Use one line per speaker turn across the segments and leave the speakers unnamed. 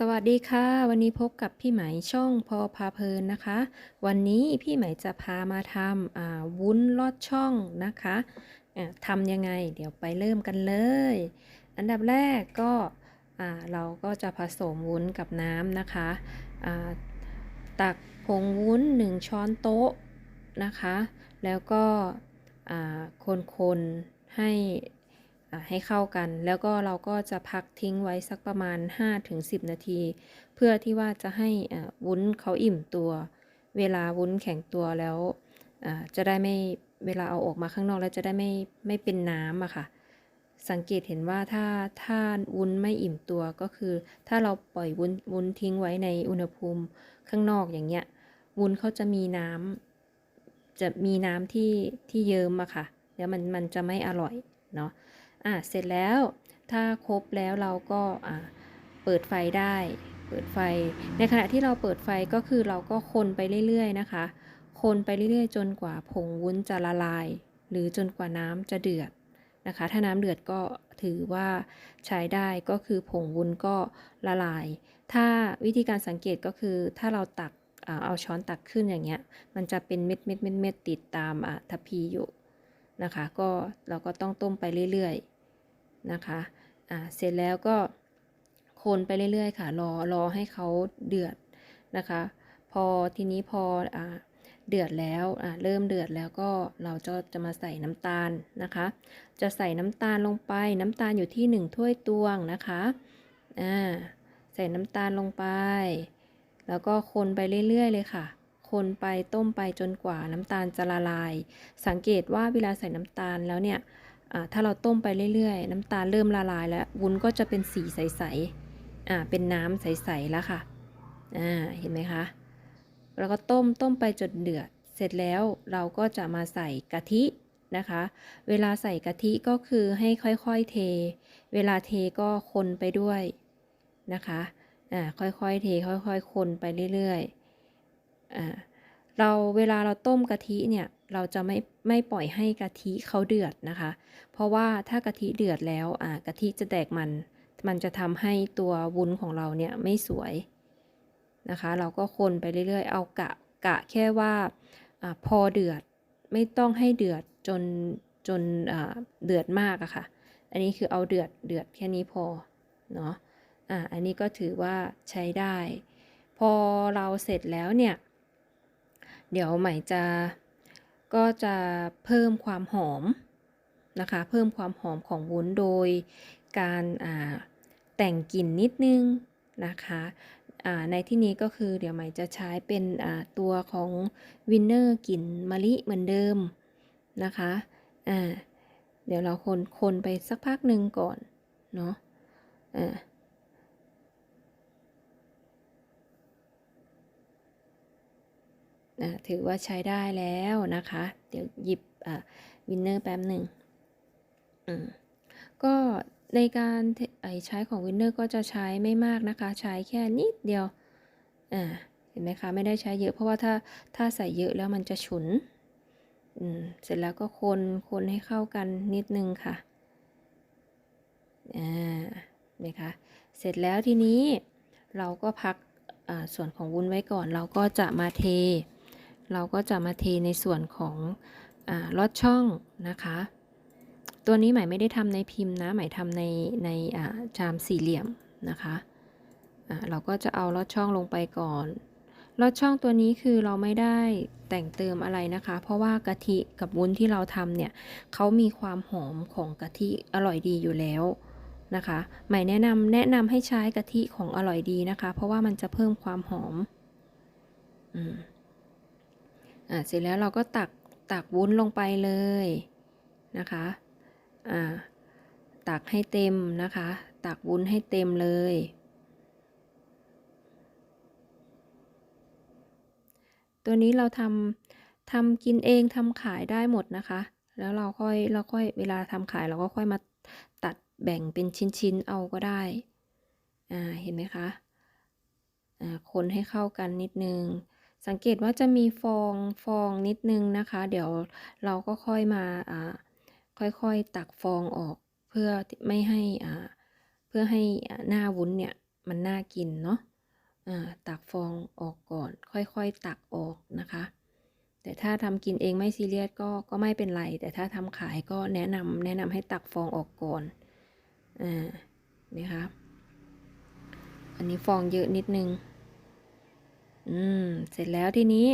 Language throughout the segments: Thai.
สวัสดีค่ะ วันนี้พบกับพี่ไหมช่องพอพาเพลินนะคะ วันนี้พี่ไหมจะพามาทำวุ้นลอดช่องนะคะทำยังไงเดี๋ยวไปเริ่มกันเลย อันดับแรกก็เราก็จะผสมวุ้นกับน้ำนะคะตักผงวุ้น 1 ช้อนโต๊ะนะคะ แล้วก็คนๆให้ ให้เข้ากัน แล้วก็เราก็จะพักทิ้งไว้สักประมาณ 5-10 นาที เพื่อที่ว่าจะให้วุ้นเขาอิ่มตัว เวลาวุ้นแข็งตัวแล้วจะได้ไม่เวลาเอาออกมาข้างนอกแล้วจะได้ไม่ไม่เป็นน้ำอะค่ะ สังเกตเห็นว่าถ้าถ้าวุ้นไม่อิ่มตัวก็คือ ถ้าเราปล่อยวุ้นวุ้นทิ้งไว้ในอุณหภูมิข้างนอกอย่างเงี้ยวุ้นเขาจะมีน้ำจะมีน้ำที่ที่เยิ้มอะค่ะ แล้วมันมันจะไม่อร่อยเนาะ อะเสร็จแล้วถ้าครบแล้วเราก็อะเปิดไฟได้ เปิดไฟ ในขณะที่เราเปิดไฟก็คือเราก็คนไปเรื่อยๆนะคะ คนไปเรื่อยๆ จนกว่าผงวุ้นจะละลาย หรือจนกว่าน้ำจะเดือดนะคะ ถ้าน้ำเดือดก็ถือว่าใช้ได้ก็คือผงวุ้นก็ละลาย ถ้าวิธีการสังเกตก็คือถ้าเราตักเอาช้อนตักขึ้นอย่างเงี้ย มันจะเป็นเม็ดเม็ดเม็ดเม็ดติดตามอะทัพีอยู่นะคะ ก็เราก็ต้องต้มไปเรื่อยๆ นะคะอ่าเสร็จแล้วก็คนไปเรื่อยๆ ค่ะ รอรอให้เขาเดือดนะคะ พอทีนี้พออ่าเดือดแล้วอ่าเริ่มเดือดแล้วก็เราจะจะมาใส่น้ำตาลนะคะ จะใส่น้ำตาลลงไป น้ำตาลอยู่ที่ 1 ถ้วยตวงนะคะอ่าใส่น้ำตาลลงไป แล้วก็คนไปเรื่อยๆ เลยค่ะ คนไปต้มไปจนกว่าน้ำตาลจะละลาย สังเกตว่าเวลาใส่น้ำตาลแล้วเนี่ย ถ้าเราต้มไปเรื่อยๆ น้ำตาลเริ่มละลายแล้ว วุ้นก็จะเป็นสีใสๆอ่าเป็นน้ำใสๆแล้วค่ะอ่าเห็นไหมคะแล้วก็ต้มต้มไปจนเดือด เสร็จแล้วเราก็จะมาใส่กะทินะคะ เวลาใส่กะทิก็คือให้ค่อยๆเท เวลาเทก็คนไปด้วยนะคะอ่าค่อยๆเทค่อยๆ คนไปเรื่อยๆอ่า เราเวลาเราต้มกะทิเนี่ยเราจะไม่ไม่ปล่อยให้กะทิเขาเดือดนะคะ เพราะว่าถ้ากะทิเดือดแล้วอ่ากะทิจะแตกมัน มันจะทำให้ตัววุ้นของเราเนี่ยไม่สวยนะคะ เราก็คนไปเรื่อยๆ เอากะกะแค่ว่าอาพอเดือดไม่ต้องให้เดือดจนจนอ่าเดือดมากอะค่ะ อันนี้คือเอาเดือดเดือดแค่นี้พอเนาะอ่าอันนี้ก็ถือว่าใช้ได้ พอเราเสร็จแล้วเนี่ย เดี๋ยวใหม่จะก็จะเพิ่มความหอมนะคะ เพิ่มความหอมของวุ้นโดยการแต่งกลิ่นนิดนึงนะคะในที่นี้ก็คือเดี๋ยวใหม่จะใช้เป็นตัวของวินเนอร์กลิ่นมะลิเหมือนเดิมนะคะเดี๋ยวเราคนคนไปสักพักหนึ่งก่อนเนาะอ่า นะถือว่าใช้ได้แล้วนะคะ เดี๋ยวหยิบวินเนอร์แป๊บหนึ่งก็ในการใช้ของวินเนอร์ก็จะใช้ไม่มากนะคะ ใช้แค่นิดเดียวอ่าเห็นไหมคะ ไม่ได้ใช้เยอะเพราะว่าถ้าถ้าใส่เยอะแล้วมันจะฉุนอืมเสร็จแล้วก็คนคนให้เข้ากันนิดนึงค่ะอ่าเห็นไหมคะ เสร็จแล้วทีนี้เราก็พักส่วนของวุ้นไว้ก่อนเราก็จะมาเท เราก็จะมาเทในส่วนของอลอดช่องนะคะ ตัวนี้หมายไม่ได้ทำในพิมพ์นะหมายทำในในอ่าชามสี่เหลี่ยมนะคะอ่าเราก็จะเอาลอดช่องลงไปก่อนลอดช่องตัวนี้คือเราไม่ได้แต่งเติมอะไรนะคะ เพราะว่ากะทิกับวุ้นที่เราทำเนี่ยเขามีความหอมของกะทิอร่อยดีอยู่แล้วนะคะหมายแนะนำแนะนำให้ใช้กะทิของอร่อยดีนะคะ เพราะว่ามันจะเพิ่มความหอม อืม อ่าเสร็จแล้วเราก็ตักตักวุ้นลงไปเลยนะคะอ่าตักให้เต็มนะคะ ตักวุ้นให้เต็มเลย ตัวนี้เราทำทำกินเองทำขายได้หมดนะคะ แล้วเราค่อยเราค่อยเวลาทำขายเราก็ค่อยมาตัดแบ่งเป็นชิ้นๆเอาก็ได้อ่าเห็นไหมคะอ่าคนให้เข้ากันนิดนึง สังเกตว่าจะมีฟองฟองนิดนึงนะคะ เดี๋ยวเราก็ค่อยมาค่อยๆตักฟองออกเพื่อไม่ให้เพื่อให้หน้าวุ้นเนี่ยมันน่ากินเนาะตักฟองออกก่อน ค่อยๆตักออกนะคะ แต่ถ้าทำกินเองไม่ซีเรียสก็ก็ไม่เป็นไร แต่ถ้าทำขายก็แนะนำแนะนำให้ตักฟองออกก่อนอ่านี่คะอันนี้ฟองเยอะนิดนึง อืม เสร็จแล้วทีนี้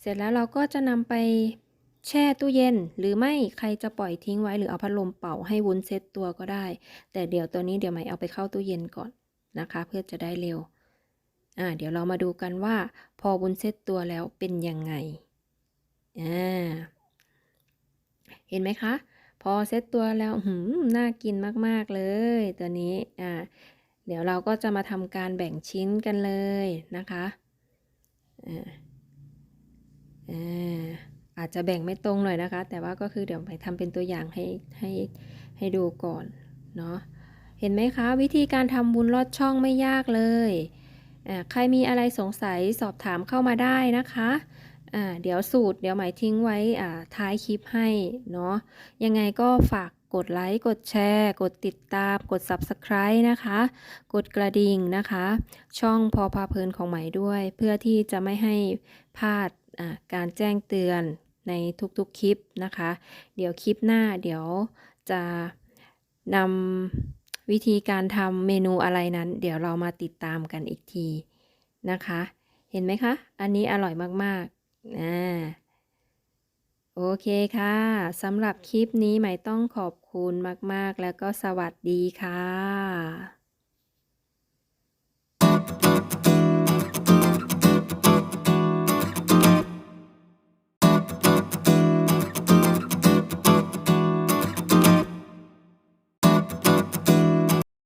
เสร็จแล้วเราก็จะนำไปแช่ตู้เย็น หรือไม่ใครจะปล่อยทิ้งไว้หรือเอาพัดลมเป่าให้วุ้นเซ็ตตัวก็ได้ แต่เดี๋ยวตัวนี้เดี๋ยวใหม่เอาไปเข้าตู้เย็นก่อนนะคะ เพื่อจะได้เร็ว อ่า เดี๋ยวเรามาดูกันว่า พอวุ้นเซ็ตตัวแล้วเป็นยังไง อ่า เห็นไหมคะ พอเซ็ตตัวแล้วหืมน่ากินมากๆเลย ตัวนี้ อ่า เดี๋ยวเราก็จะมาทำการแบ่งชิ้นกันเลยนะคะ อาจจะแบ่งไม่ตรงหน่อยนะคะ แต่ว่าก็คือเดี๋ยวไปทำเป็นตัวอย่างให้ให้ให้ดูก่อนเนาะเห็นไหมคะ วิธีการทำบุญลอดช่องไม่ยากเลยอ่าใครมีอะไรสงสัยสอบถามเข้ามาได้นะคะอ่าเดี๋ยวสูตรเดี๋ยวหมายทิ้งไว้อ่าท้ายคลิปให้เนาะยังไงก็ฝาก กดไลค์ กดแชร์ กดติดตาม กด Subscribe นะคะ กดกระดิ่งนะคะ ช่องพอพาเพลินของไหมด้วย เพื่อที่จะไม่ให้พลาดการแจ้งเตือนในทุกๆคลิปนะคะ เดี๋ยวคลิปหน้าเดี๋ยวจะนำวิธีการทำเมนูอะไรนั้น เดี๋ยวเรามาติดตามกันอีกทีนะคะ เห็นไหมคะ อันนี้อร่อยมากๆอ่า โอเคค่ะสำหรับคลิปนี้หมายต้องขอบคุณมาก ๆ แล้วก็สวัสดีค่ะ